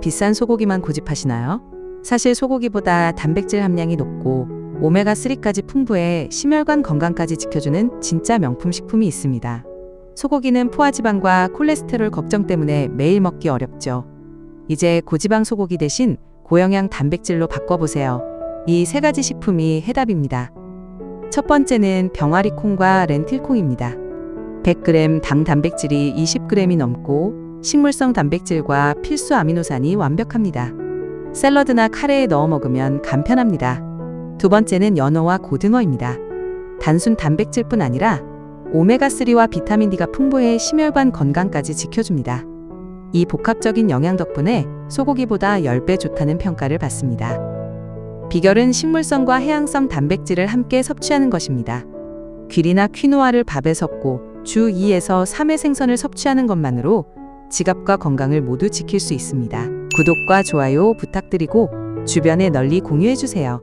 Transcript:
비싼 소고기만 고집하시나요? 사실 소고기보다 단백질 함량이 높고 오메가3까지 풍부해 심혈관 건강까지 지켜주는 진짜 명품 식품이 있습니다. 소고기는 포화지방과 콜레스테롤 걱정 때문에 매일 먹기 어렵죠. 이제 고지방 소고기 대신 고영양 단백질로 바꿔보세요. 이 세 가지 식품이 해답입니다. 첫 번째는 병아리 콩과 렌틸 콩입니다. 100g 당 단백질이 20g이 넘고 식물성 단백질과 필수 아미노산이 완벽합니다. 샐러드나 카레에 넣어 먹으면 간편합니다. 두 번째는 연어와 고등어입니다. 단순 단백질뿐 아니라 오메가3와 비타민 D가 풍부해 심혈관 건강까지 지켜줍니다. 이 복합적인 영양 덕분에 소고기보다 10배 좋다는 평가를 받습니다. 비결은 식물성과 해양성 단백질을 함께 섭취하는 것입니다. 귀리나 퀴노아를 밥에 섞고 주 2에서 3회 생선을 섭취하는 것만으로 지갑과 건강을 모두 지킬 수 있습니다. 구독과 좋아요 부탁드리고 주변에 널리 공유해 주세요.